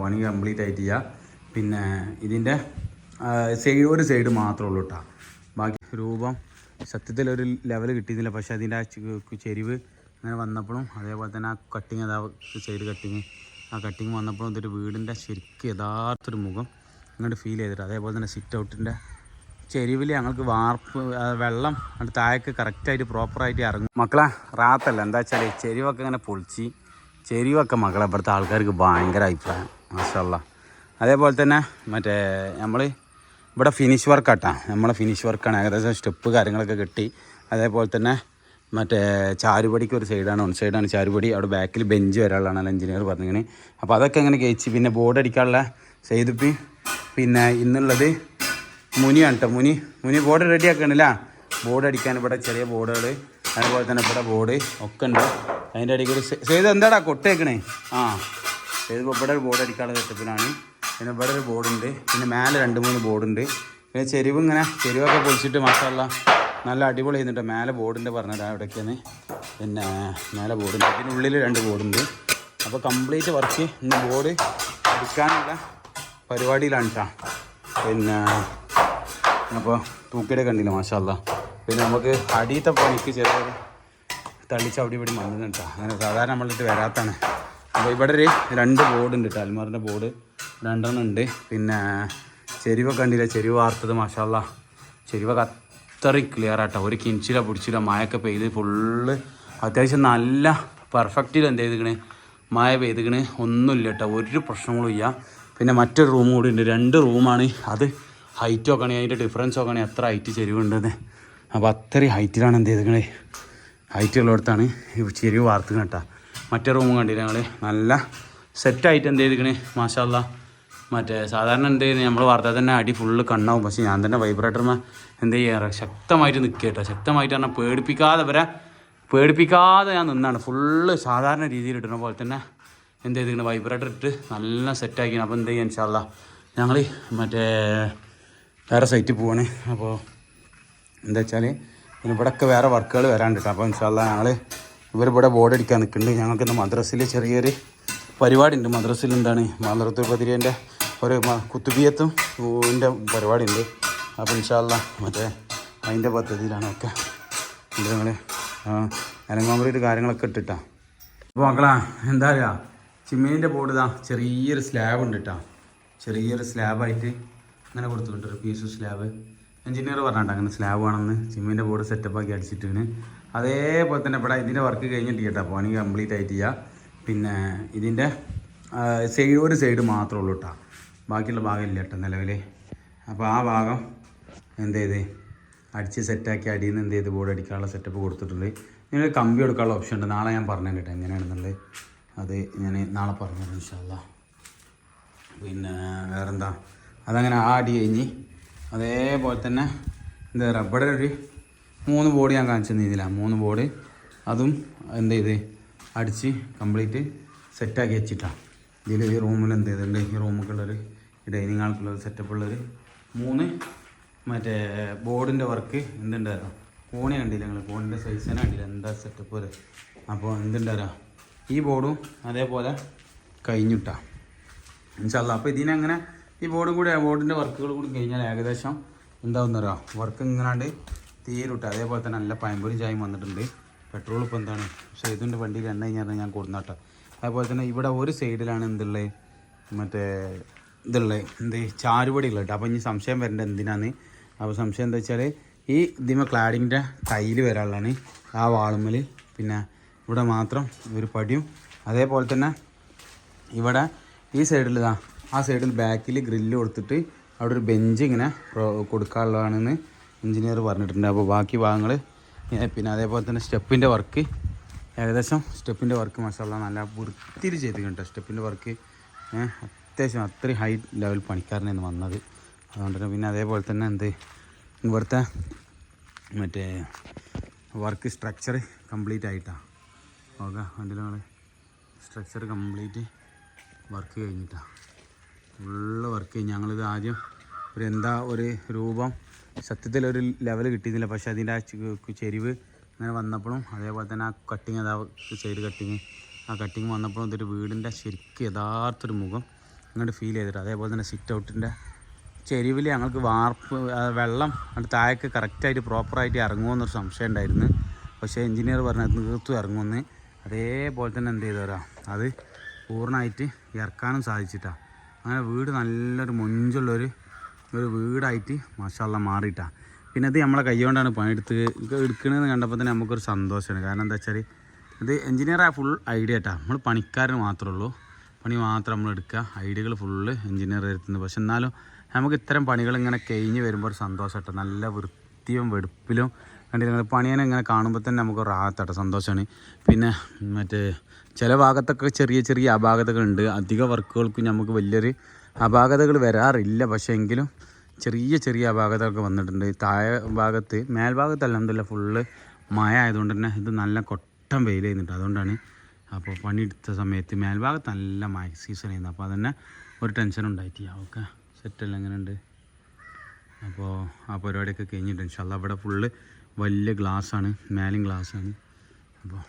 പണി കംപ്ലീറ്റ് ആയിട്ട് ചെയ്യുക പിന്നെ ഇതിന്റെ സൈഡ് ഒരു സൈഡ് മാത്രമേ ഉള്ളൂ കേട്ടോ ബാക്കി രൂപം സത്യത്തിൽ ഒരു ലെവൽ കിട്ടിയിരുന്നില്ല പക്ഷേ അതിന്റെ ചെരിവ് അങ്ങനെ വന്നപ്പോഴും അതേപോലെ തന്നെ ആ കട്ടിങ് അതാ സൈഡ് കട്ടിങ് ആ കട്ടിങ് വന്നപ്പോഴും ഇതൊരു വീടിന്റെ ശരിക്കും യഥാർത്ഥൊരു മുഖം അങ്ങോട്ട് ഫീൽ ചെയ്തിട്ട് അതേപോലെ തന്നെ സിറ്റ് ഔട്ടിന്റെ ചെരിവിൽ ഞങ്ങൾക്ക് വാർപ്പ് വെള്ളം അത് താഴേക്ക് കറക്റ്റായിട്ട് പ്രോപ്പറായിട്ട് ഇറങ്ങും. മക്കളെ റാത്തല്ല. എന്താ വെച്ചാൽ ചെരിവൊക്കെ ഇങ്ങനെ പൊളിച്ച് ചെരിവൊക്കെ മക്കളെ ഇവിടുത്തെ ആൾക്കാർക്ക് ഭയങ്കര അഭിപ്രായം. മാഷല്ല അതേപോലെ തന്നെ മറ്റേ നമ്മൾ ഇവിടെ ഫിനിഷ് വർക്കാട്ടാ നമ്മളെ ഫിനിഷ് വർക്കാണ് ഏകദേശം സ്റ്റെപ്പ് കാര്യങ്ങളൊക്കെ കിട്ടി. അതേപോലെ തന്നെ മറ്റേ ചാരുപടിക്ക് ഒരു സൈഡാണ് വൺ സൈഡാണ് ചാരുപടി. അവിടെ ബാക്കിൽ ബെഞ്ച് വരാനുള്ളതാണ് എഞ്ചിനീയർ പറഞ്ഞിങ്ങനെ അപ്പോൾ അതൊക്കെ അങ്ങനെ കഴിച്ച് പിന്നെ ബോർഡ് അടിക്കാനുള്ള സെയ്തുപ്പി പിന്നെ ഇന്നുള്ളത് മുനിയാണ് കേട്ടോ മുനി മുനി ബോർഡ് റെഡി ആക്കണില്ല ബോർഡ് അടിക്കാൻ ഇവിടെ ചെറിയ ബോർഡുകൾ അതുപോലെ തന്നെ ഇവിടെ ബോർഡ് ഒക്കെ ഉണ്ട്. അതിന്റെ ഇടയ്ക്ക് ഒരു സെയ്ത് എന്താടാ? കൊട്ടേക്കണേ. ആ. ചെയ്ത് ഇവിടെ ഒരു ബോർഡ് അടിക്കാനുള്ള സെറ്റപ്പിലാണ് പിന്നെ ഇവിടെ ഒരു ബോർഡുണ്ട് പിന്നെ മേലെ രണ്ട് മൂന്ന് ബോർഡുണ്ട് പിന്നെ ചെരുവ് ഇങ്ങനെ ചെരുവൊക്കെ പൊളിച്ചിട്ട് മസാല നല്ല അടിപൊളി ചെയ്യുന്നുണ്ട് മേലെ ബോർഡിന്റെ പറഞ്ഞത് അവിടേക്കാണ് പിന്നെ മേലെ ബോർഡുണ്ട് ഇതിനുള്ളിൽ രണ്ട് ബോർഡുണ്ട് അപ്പോൾ കംപ്ലീറ്റ് വർക്ക് ഇന്ന് ബോർഡ് എടുക്കാനുള്ള പരിപാടിയിലാണ് കേട്ടോ പിന്നെ അപ്പോൾ തൂക്കിയുടെ കണ്ടില്ല മാഷല്ല പിന്നെ നമുക്ക് അടിയത്തെ പണിക്ക് ചെറിയ തള്ളിച്ച് അവിടെ ഇവിടെ വന്നിട്ടുണ്ട് അങ്ങനെ സാധാരണ നമ്മളിട്ട് വരാത്താണ്. അപ്പോൾ ഇവിടെ ഒരു രണ്ട് ബോർഡ് ഉണ്ട് കേട്ടോ ബോർഡ് രണ്ടെണ്ണം ഉണ്ട്. പിന്നെ ചെരുവൊക്കെ കണ്ടില്ല? ചെരുവ് വാർത്തത് മഷാല്ല. ചെരുവൊക്കെ അത്രയും ക്ലിയർ ആട്ടോ. ഒരു കിഞ്ചില പിടിച്ചില്ല മഴയൊക്കെ പെയ്ത് ഫുള്ള് അത്യാവശ്യം നല്ല പെർഫെക്റ്റിൽ എന്ത് ചെയ്തിക്കണ്? മഴ പെയ്തിക്കണ്. ഒന്നുമില്ല കേട്ടോ ഒരു പ്രശ്നങ്ങളും ഇല്ല. പിന്നെ മറ്റൊരു റൂം കൂടി ഉണ്ട്. രണ്ട് റൂമാണ് അത് ഹൈറ്റ് നോക്കണേ അതിന്റെ ഡിഫറൻസ് നോക്കണേ എത്ര ഹൈറ്റ് ചെരുവുണ്ടെന്ന് അപ്പോൾ അത്രയും ഹൈറ്റിലാണ് എന്ത് ചെയ്തിക്കണേ? ഹൈറ്റ് ഉള്ളിടത്താണ് ചെരുവ് വാർത്തുക കേട്ടോ മറ്റേ റൂമും കണ്ടില്ല ഞങ്ങൾ നല്ല സെറ്റായിട്ട് എന്ത് ചെയ്തിരിക്കണേ മാഷാല്ല മറ്റേ സാധാരണ എന്ത് ചെയ്യുന്നത് നമ്മൾ വാർത്താൽ തന്നെ അടി ഫുള്ള് കണ്ണാവും. പക്ഷേ ഞാൻ തന്നെ വൈബ്രേറ്റർമ എന്ത് ചെയ്യാറ്? ശക്തമായിട്ട് നിൽക്കുക കേട്ടോ. ശക്തമായിട്ട് പറഞ്ഞാൽ പേടിപ്പിക്കാതെ വരെ പേടിപ്പിക്കാതെ ഞാൻ നിന്നാണ്. ഫുള്ള് സാധാരണ രീതിയിൽ ഇടുന്ന പോലെ തന്നെ എന്ത് ചെയ്തിരിക്കണം വൈബ്രേറ്റർ ഇട്ട് നല്ല സെറ്റാക്കിയാണ് അപ്പോൾ എന്ത് ചെയ്യാൻ ഇൻഷാല്ല ഞങ്ങൾ മറ്റേ വേറെ സൈറ്റിൽ പോവാണ്. അപ്പോൾ എന്താ വെച്ചാൽ ഇവിടെയൊക്കെ വേറെ വർക്കുകൾ വരാണ്ട് കേട്ടോ. അപ്പോൾ ഇൻഷാല്ല ഞങ്ങൾ ഇവരിവിടെ ബോർഡ് അടിക്കാൻ നിൽക്കുന്നുണ്ട്. ഞങ്ങൾക്ക് ഇന്ന് മദ്രസിൽ ചെറിയൊരു പരിപാടി ഉണ്ട് മദ്രസിൽ എന്താണ്? മദ്രത്തുൽ ബദിരിന്റെ ഒരു കുത്തുബിയത്തും ന്റെ പരിപാടി ഉണ്ട് അപ്പോൾ ഇൻഷാല്ല മറ്റേ അതിന്റെ പദ്ധതിയിലാണ് ഒക്കെ ഇത് ഞങ്ങൾ അനങ്ങാമ്പറയിട്ട് കാര്യങ്ങളൊക്കെ ഇട്ടിട്ടാ. അപ്പോൾ മക്കളാ എന്താ പറയുക ചിമ്മീന്റെ ബോർഡ് ഇതാ ചെറിയൊരു സ്ലാബ് ഉണ്ട് കേട്ടോ ചെറിയൊരു സ്ലാബായിട്ട് അങ്ങനെ കൊടുത്തിട്ടുണ്ട്. ഒരു പീസ് സ്ലാബ് എഞ്ചിനീയർ പറഞ്ഞിട്ട് അങ്ങനെ സ്ലാബ് ആണെന്ന് ചിമ്മീന്റെ ബോർഡ് സെറ്റപ്പ് ആക്കി അടിച്ചിട്ടാണ്. അതേപോലെ തന്നെ ഇവിടെ ഇതിന്റെ വർക്ക് കഴിഞ്ഞിട്ട് കേട്ടോ പണി കംപ്ലീറ്റ് ആയിട്ട് ചെയ്യുക പിന്നെ ഇതിന്റെ സൈഡ് ഒരു സൈഡ് മാത്രമേ ഉള്ളൂ കേട്ടോ. ബാക്കിയുള്ള ഭാഗം ഇല്ല കേട്ടോ നിലവിൽ അപ്പോൾ ആ ഭാഗം എന്ത് ചെയ്ത്? അടിച്ച് സെറ്റാക്കി അടിയിൽ നിന്ന് എന്ത് ചെയ്ത്? ബോർഡ് അടിക്കാനുള്ള സെറ്റപ്പ് കൊടുത്തിട്ടുണ്ട്. നിങ്ങൾ കമ്പി കൊടുക്കാനുള്ള ഓപ്ഷൻ ഉണ്ട്. നാളെ ഞാൻ പറഞ്ഞു കേട്ടോ എങ്ങനെയാണെന്നുള്ളത്. അത് ഞാൻ നാളെ പറഞ്ഞു തരാം ഇൻഷാല്ല പിന്നെ വേറെന്താ? അതങ്ങനെ ആ അടി കഴിഞ്ഞ് അതേപോലെ തന്നെ എന്താ ഇവിടെ ഒരു മൂന്ന് ബോർഡ് ഞാൻ കാണിച്ചു തന്നില്ല മൂന്ന് ബോർഡ് അതും എന്ത് ചെയ്ത്? അടിച്ച് കംപ്ലീറ്റ് സെറ്റാക്കി വെച്ചിട്ടാണ് ഇതിൽ ഈ റൂമിൽ എന്ത് ചെയ്തിട്ടുണ്ട്? ഈ റൂമൊക്കെയുള്ളൊരു ഡൈനിങ് ആൾക്കുള്ളൊരു സെറ്റപ്പ് ഉള്ളൊരു മൂന്ന് മറ്റേ ബോർഡിന്റെ വർക്ക് എന്തുണ്ടായിരുന്നു? കോണി കണ്ടില്ല ഞങ്ങൾ കോണിന്റെ സൈസ് തന്നെ കണ്ടില്ല? എന്താ സെറ്റപ്പ് വരെ അപ്പോൾ എന്തുണ്ടായിരുന്നു? ഈ ബോർഡും അതേപോലെ കഴിഞ്ഞിട്ടാ. ഇൻഷാല്ല അപ്പോൾ ഇതിനങ്ങനെ ഈ ബോർഡും കൂടി ബോർഡിന്റെ വർക്കുകൾ കൂടി കഴിഞ്ഞാൽ ഏകദേശം എന്താവുന്നറിയോ? വർക്ക് ഇങ്ങനാണ്ട് തീരുട്ടെ. അതേപോലെ തന്നെ നല്ല പയമ്പൊരി ചായം വന്നിട്ടുണ്ട്. പെട്രോൾ ഇപ്പോൾ എന്താണ്? പക്ഷേ ഇതിന്റെ വണ്ടിയിൽ എണ്ണ കഴിഞ്ഞാൽ ഞാൻ കൊടുന്നാട്ടോ. അതേപോലെ തന്നെ ഇവിടെ ഒരു സൈഡിലാണ് എന്തുള്ളത് മറ്റേ ഇതുള്ളത് എന്ത്? ചാരുപടികൾ കേട്ടോ അപ്പോൾ ഇനി സംശയം വരേണ്ട എന്തിനാന്ന്? അപ്പോൾ സംശയം എന്താ വെച്ചാൽ ഈ ഇതിമ ക്ലാഡിങ്ങിന്റെ കയ്യിൽ വരാനുള്ളതാണ്. ആ വാളുമ്മൽ പിന്നെ ഇവിടെ മാത്രം ഒരു പടിയും. അതേപോലെ തന്നെ ഇവിടെ ഈ സൈഡിൽ ആ സൈഡിൽ ബാക്കിൽ ഗ്രില്ല് കൊടുത്തിട്ട് അവിടെ ഒരു ബെഞ്ച് ഇങ്ങനെ കൊടുക്കാനുള്ളതാണെന്ന് എഞ്ചിനീയർ പറഞ്ഞിട്ടുണ്ട്. അപ്പോൾ ബാക്കി ഭാഗങ്ങൾ പിന്നെ അതേപോലെ തന്നെ സ്റ്റെപ്പിന്റെ വർക്ക്. ഏകദേശം സ്റ്റെപ്പിന്റെ വർക്ക് മസാല നല്ല വൃത്തിയിൽ ചെയ്തിട്ടുണ്ട്. സ്റ്റെപ്പിന്റെ വർക്ക് അത്യാവശ്യം അത്രയും ഹൈ ലെവൽ പണിക്കാരനാണ് വന്നത്. അതുകൊണ്ട് തന്നെ പിന്നെ അതേപോലെ തന്നെ എന്ത് ഇവിടുത്തെ മറ്റേ വർക്ക് സ്ട്രക്ചർ കംപ്ലീറ്റ് ആയിട്ടാണ് ഓക്കെ അതിൽ നമ്മൾ സ്ട്രക്ചർ കംപ്ലീറ്റ് വർക്ക് കഴിഞ്ഞിട്ടാണ് ഫുള്ള് വർക്ക് കഴിഞ്ഞ്. ഞങ്ങളിത് ആദ്യം ഒരു എന്താ ഒരു രൂപം സത്യത്തിൽ ഒരു ലെവൽ കിട്ടിയിരുന്നില്ല. പക്ഷേ അതിന്റെ ആ ചെരിവ് അങ്ങനെ വന്നപ്പോഴും അതേപോലെ തന്നെ ആ കട്ടിങ് അതാ സൈഡ് കട്ടിങ് ആ കട്ടിങ് വന്നപ്പോഴും ഇതൊരു വീടിന്റെ ശരിക്കും യഥാർത്ഥ ഒരു മുഖം അങ്ങോട്ട് ഫീൽ ചെയ്തിട്ട് അതേപോലെ തന്നെ സിറ്റ് ഔട്ടിന്റെ ചെരുവിൽ ഞങ്ങൾക്ക് വാർപ്പ് വെള്ളം താഴേക്ക് കറക്റ്റായിട്ട് പ്രോപ്പറായിട്ട് ഇറങ്ങുമെന്നൊരു സംശയം ഉണ്ടായിരുന്നു. പക്ഷേ എഞ്ചിനീയർ പറഞ്ഞത് തീർത്തും ഇറങ്ങുമെന്ന്. അതേപോലെ തന്നെ എന്ത് ചെയ്തു തരാം അത് പൂർണമായിട്ട് ഇറക്കാനും സാധിച്ചിട്ടാണ് അങ്ങനെ വീട് നല്ലൊരു മൊഞ്ചുള്ളൊരു ഒരു വീടായിട്ട് മാഷാല്ല മാറിയിട്ടാണ് പിന്നെ ഇത് നമ്മളെ കൈകൊണ്ടാണ് പണിയെടുത്ത് എടുക്കണമെന്ന് കണ്ടപ്പോൾ തന്നെ നമുക്കൊരു സന്തോഷമാണ് കാരണം എന്താ വെച്ചാൽ ഇത് എഞ്ചിനീയറായ ഫുൾ ഐഡിയ കേട്ടോ നമ്മൾ പണിക്കാരന് മാത്രമേ ഉള്ളൂ. പണി മാത്രം നമ്മൾ എടുക്കുക. ഐഡിയകൾ ഫുള്ള് എഞ്ചിനീയർ എടുത്തുന്നത് പക്ഷെ എന്നാലും നമുക്ക് ഇത്തരം പണികൾ ഇങ്ങനെ കഴിഞ്ഞ് വരുമ്പോൾ ഒരു സന്തോഷം കേട്ടോ നല്ല വൃത്തിയും വെടുപ്പിലും കണ്ടിരുന്നത് പണിയനെ ഇങ്ങനെ കാണുമ്പോൾ തന്നെ നമുക്ക് റാത്താട്ടോ സന്തോഷമാണ് പിന്നെ മറ്റേ ചില ഭാഗത്തൊക്കെ ചെറിയ ചെറിയ അപാകതകൾ ഉണ്ട് അധിക വർക്കുകൾക്കും നമുക്ക് വലിയൊരു അപാകതകൾ വരാറില്ല. പക്ഷേ എങ്കിലും ചെറിയ ചെറിയ അപാകതകളൊക്കെ വന്നിട്ടുണ്ട്. താഴെ ഭാഗത്ത് മേൽഭാഗത്ത് അലഹമില്ല ഫുള്ള് മഴ ആയതുകൊണ്ട് തന്നെ ഇത് നല്ല കൊട്ടം വെയിൽ ചെയ്യുന്നുണ്ട്. അതുകൊണ്ടാണ് അപ്പോൾ പണിയെടുത്ത സമയത്ത് മേൽഭാഗത്ത് നല്ല മഴ സീസൺ ചെയ്യുന്നത് അപ്പോൾ അതന്നെ ഒരു ടെൻഷൻ ഉണ്ടായിട്ടില്ല. ഓക്കെ സെറ്റല്ല എങ്ങനെയുണ്ട്? അപ്പോൾ ആ പരിപാടിയൊക്കെ കഴിഞ്ഞിട്ടുണ്ട്. ഇൻഷാല്ല അവിടെ ഫുള്ള് വലിയ ഗ്ലാസ്സാണ് മേലും ഗ്ലാസ്സാണ് അപ്പോൾ